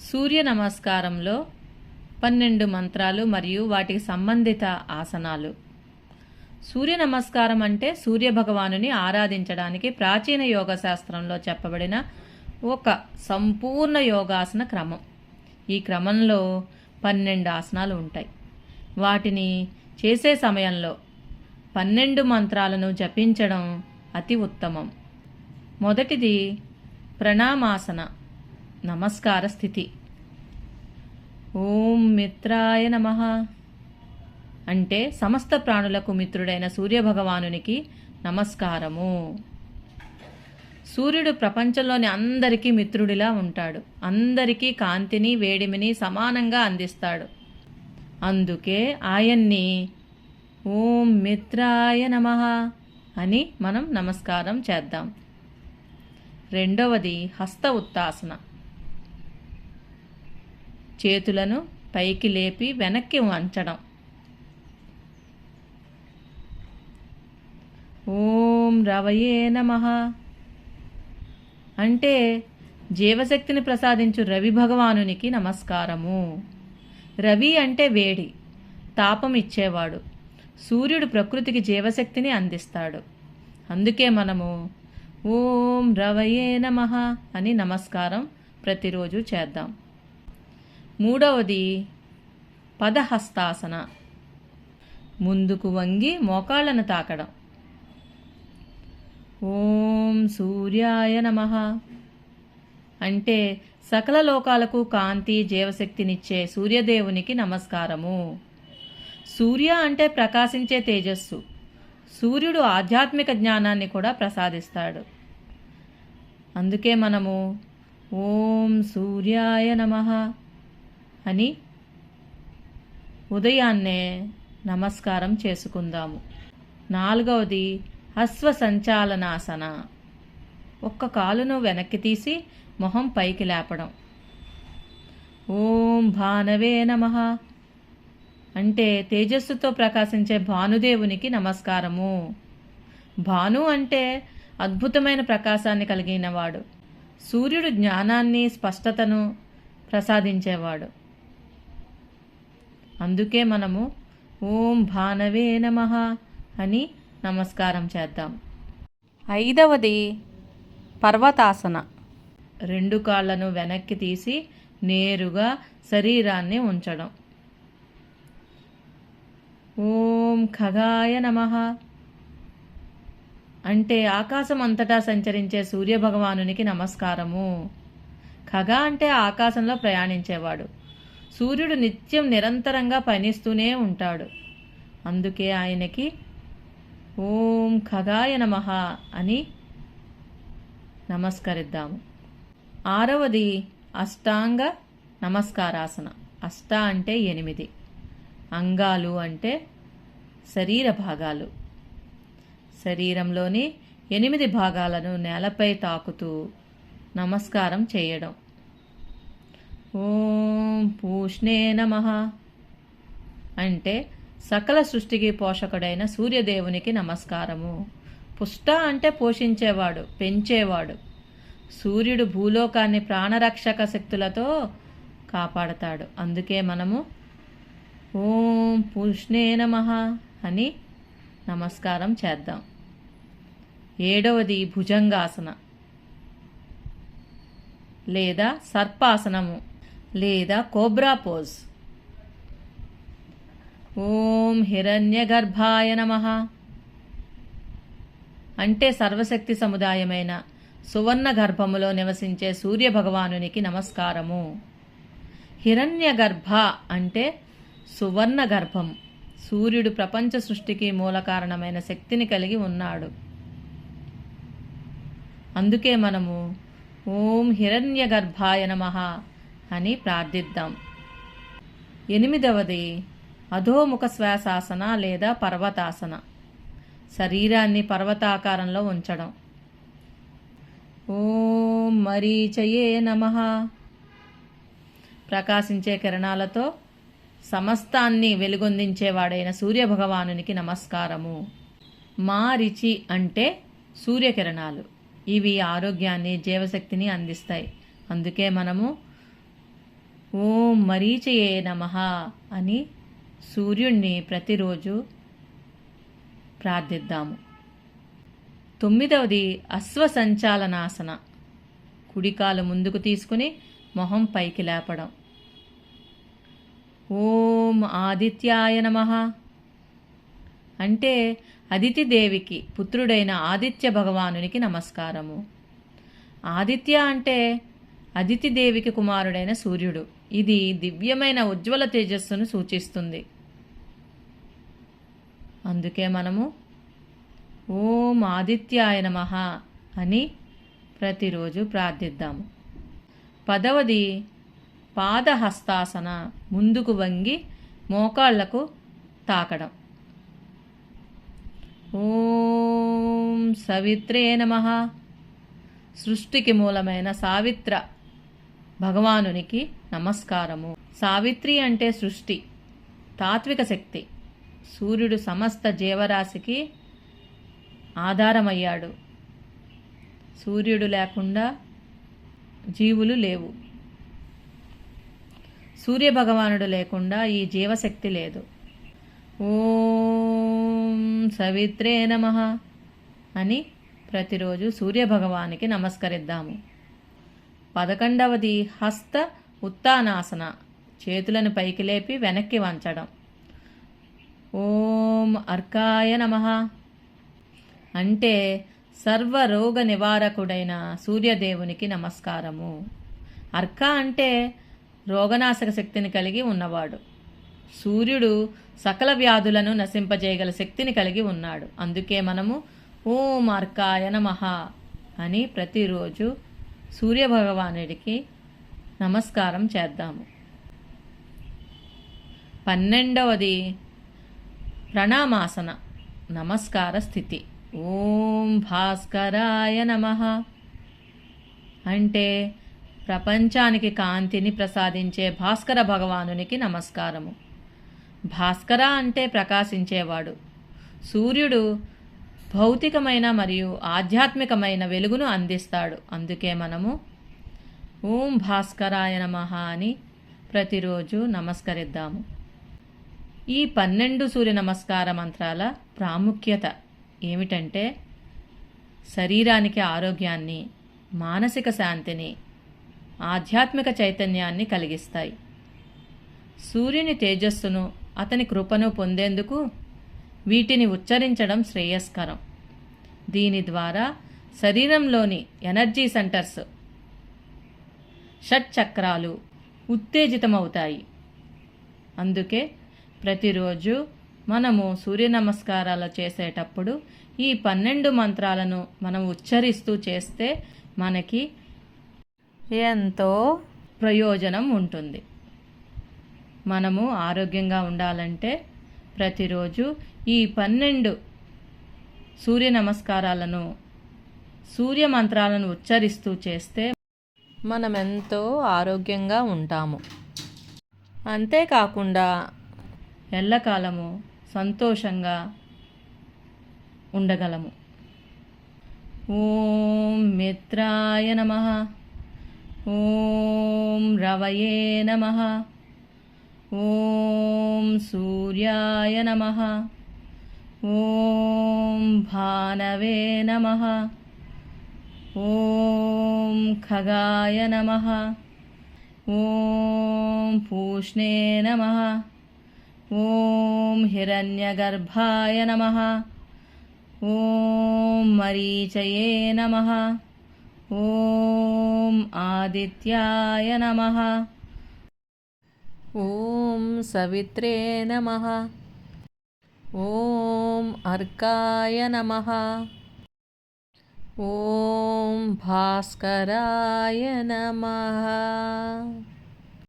సూర్య నమస్కారంలో పన్నెండు మంత్రాలు మరియు వాటికి సంబంధిత ఆసనాలు. సూర్య నమస్కారం అంటే సూర్య భగవానుని ఆరాధించడానికి ప్రాచీన యోగ శాస్త్రంలో చెప్పబడిన ఒక సంపూర్ణ యోగాసన క్రమం. ఈ క్రమంలో పన్నెండు ఆసనాలు ఉంటాయి. వాటిని చేసే సమయంలో పన్నెండు మంత్రాలను జపించడం అతి ఉత్తమం. మొదటిది ప్రణామాసన. నమస్కార స్థితి. ఓం మిత్రాయ నమ. అంటే సమస్త ప్రాణులకు మిత్రుడైన సూర్యభగవానునికి నమస్కారము. సూర్యుడు ప్రపంచంలోని అందరికీ మిత్రుడిలా ఉంటాడు. అందరికీ కాంతిని వేడిమిని సమానంగా అందిస్తాడు. అందుకే ఆయన్ని ఓం మిత్రాయ నమ అని మనం నమస్కారం చేద్దాం. రెండవది హస్త ఉత్తాసన. చేతులను పైకి లేపి వెనక్కి వంచడం. ఓం రవయే నమ. అంటే జీవశక్తిని ప్రసాదించు రవి భగవానునికి నమస్కారము. రవి అంటే వేడి తాపం ఇచ్చేవాడు. సూర్యుడు ప్రకృతికి జీవశక్తిని అందిస్తాడు. అందుకే మనము ఓం రవయే నమ అని నమస్కారం ప్రతిరోజు చేద్దాం. మూడవది పదహస్తాసన. ముందుకు వంగి మోకాళ్ళను తాకడం. ఓం సూర్యాయ నమ. అంటే సకల లోకాలకు కాంతి జీవశక్తినిచ్చే సూర్యదేవునికి నమస్కారము. సూర్య అంటే ప్రకాశించే తేజస్సు. సూర్యుడు ఆధ్యాత్మిక జ్ఞానాన్ని కూడా ప్రసాదిస్తాడు. అందుకే మనము ఓం సూర్యాయ నమ. అని ఉదయాన్నే నమస్కారం చేసుకుందాము. నాలుగవది అశ్వసంచాలనాసన. ఒక్క కాలును వెనక్కి తీసి మొహం పైకి లేపడం. ఓం భానవే నమ. అంటే తేజస్సుతో ప్రకాశించే భానుదేవునికి నమస్కారము. భాను అంటే అద్భుతమైన ప్రకాశాన్ని కలిగినవాడు. సూర్యుడు జ్ఞానాన్ని స్పష్టతను ప్రసాదించేవాడు. అందుకే మనము ఓం భానవే నమ అని నమస్కారం చేద్దాం. ఐదవది పర్వతాసన. రెండు కాళ్ళను వెనక్కి తీసి నేరుగా శరీరాన్ని ఉంచడం. ఓం ఖగాయ నమ. అంటే ఆకాశం అంతటా సంచరించే సూర్యభగవానునికి నమస్కారము. ఖగ అంటే ఆకాశంలో ప్రయాణించేవాడు. సూర్యుడు నిత్యం నిరంతరంగా పయనిస్తూనే ఉంటాడు. అందుకే ఆయనకి ఓం ఖగాయ నమ అని నమస్కరిద్దాము. ఆరవది అష్టాంగ నమస్కారాసన. అష్ట అంటే ఎనిమిది. అంగాలు అంటే శరీర భాగాలు. శరీరంలోని ఎనిమిది భాగాలను నేలపై తాకుతూ నమస్కారం చేయడం. ఓం పూష్ణే నమ. అంటే సకల సృష్టికి పోషకుడైన సూర్యదేవునికి నమస్కారము. పుష్ట అంటే పోషించేవాడు పెంచేవాడు. సూర్యుడు భూలోకాన్ని ప్రాణరక్షక శక్తులతో కాపాడతాడు. అందుకే మనము ఓం పుష్ణే నమ అని నమస్కారం చేద్దాం. ఏడవది భుజంగాసన లేదా సర్పాసనము. లేదా కోబ్రా పోజ్. ఓం హిరణ్యగర్భాయ నమ. అంటే సర్వశక్తి సముదాయమైన సువర్ణ గర్భములో నివసించే సూర్యభగవానునికి నమస్కారము. హిరణ్య గర్భ అంటే సువర్ణ గర్భం సూర్యుడు ప్రపంచ సృష్టికి మూల కారణమైన శక్తిని కలిగి ఉన్నాడు. అందుకే మనము ఓం హిరణ్య గర్భాయ నమ అని ప్రార్థిద్దాం. ఎనిమిదవది అధోముఖ శ్వాసాసన లేదా పర్వతాసన. శరీరాన్ని పర్వతాకారంలో ఉంచడం. ఓం మరీచయే నమ. ప్రకాశించే కిరణాలతో సమస్తాన్ని వెలుగొందించేవాడైన సూర్యభగవానునికి నమస్కారము. మారిచి అంటే సూర్యకిరణాలు. ఇవి ఆరోగ్యాన్ని జీవశక్తిని అందిస్తాయి. అందుకే మనము ఓం మరీచయే నమ అని సూర్యుణ్ణి ప్రతిరోజు ప్రార్థిద్దాము. తొమ్మిదవది అశ్వసంచాలనాసన. కుడికాలు ముందుకు తీసుకుని మొహం పైకి లేపడం. ఓం ఆదిత్యాయ నమ. అంటే అదితి దేవికి పుత్రుడైన ఆదిత్య భగవానునికి నమస్కారము. ఆదిత్య అంటే అదితి దేవికి కుమారుడైన సూర్యుడు. ఇది దివ్యమైన ఉజ్వల తేజస్సును సూచిస్తుంది. అందుకే మనము ఓం ఆదిత్యాయ నమ అని ప్రతిరోజు ప్రార్థిద్దాము. పదవది పాదహస్తాసన ముందుకు వంగి మోకాళ్ళకు తాకడం. ఓం సవిత్రే నమ. సృష్టికి మూలమైన సావిత్ర భగవానునికి నమస్కారము. సావిత్రి అంటే సృష్టి తాత్విక శక్తి. సూర్యుడు సమస్త జీవరాశికి ఆధారమయ్యాడు. సూర్యుడు లేకుండా జీవులు లేవు. సూర్యభగవానుడు లేకుండా ఈ జీవశక్తి లేదు. ఓం సవిత్రే నమ అని ప్రతిరోజు సూర్యభగవానికి నమస్కరిద్దాము. పదకొండవది హస్త ఉత్తానాసన. చేతులను పైకి లేపి వెనక్కి వంచడం. ఓం అర్కాయ నమ. అంటే సర్వరోగ నివారకుడైన సూర్యదేవునికి నమస్కారము. అర్క అంటే రోగనాశక శక్తిని కలిగి ఉన్నవాడు. సూర్యుడు సకల వ్యాధులను నశింపజేయగల శక్తిని కలిగి ఉన్నాడు. అందుకే మనము ఓం అర్కాయ నమ అని ప్రతిరోజు సూర్యభగవానుడికి నమస్కారం చేద్దాము. పన్నెండవది ప్రణామాసన నమస్కార స్థితి. ఓం భాస్కరాయ నమ. అంటే ప్రపంచానికి కాంతిని ప్రసాదించే భాస్కర భగవానునికి నమస్కారము. భాస్కర అంటే ప్రకాశించేవాడు. సూర్యుడు భౌతికమైన మరియు ఆధ్యాత్మికమైన వెలుగును అందిస్తాడు. అందుకే మనము ఓం భాస్కరాయ నమ అని ప్రతిరోజు నమస్కరిద్దాము. ఈ పన్నెండు సూర్య నమస్కార మంత్రాల ప్రాముఖ్యత ఏమిటంటే శరీరానికి ఆరోగ్యాన్ని మానసిక శాంతిని ఆధ్యాత్మిక చైతన్యాన్ని కలిగిస్తాయి. సూర్యుని తేజస్సును అతని కృపను పొందేందుకు వీటిని ఉచ్చరించడం శ్రేయస్కరం. దీని ద్వారా శరీరంలోని ఎనర్జీ సెంటర్స్ షట్చక్రాలు ఉత్తేజితమవుతాయి. అందుకే ప్రతిరోజు మనము సూర్య నమస్కారాలు చేసేటప్పుడు ఈ పన్నెండు మంత్రాలను మనం ఉచ్చరిస్తూ చేస్తే మనకి ఎంతో ప్రయోజనం ఉంటుంది. మనము ఆరోగ్యంగా ఉండాలంటే ప్రతిరోజు ఈ పన్నెండు సూర్య నమస్కారాలను సూర్య మంత్రాలను ఉచ్చరిస్తూ చేస్తే మనం ఎంతో ఆరోగ్యంగా ఉంటాము. అంతేకాకుండా ఎల్లకాలము సంతోషంగా ఉండగలము. ఓం మిత్రాయ నమ. ఓం రవయే నమ. ఓం సూర్యాయ నమ ఓం భానవే నమ ఓం ఖగాయ నమ ఓం పూష్ణే నమ ఓం హిరణ్యగర్భాయ నమ ఓం మరీచయే నమ ఓం ఆదిత్యాయ నమ ఓం సవిత్రే నమ. ఓం అర్కాయ నమ. ఓం భాస్కరాయ నమ.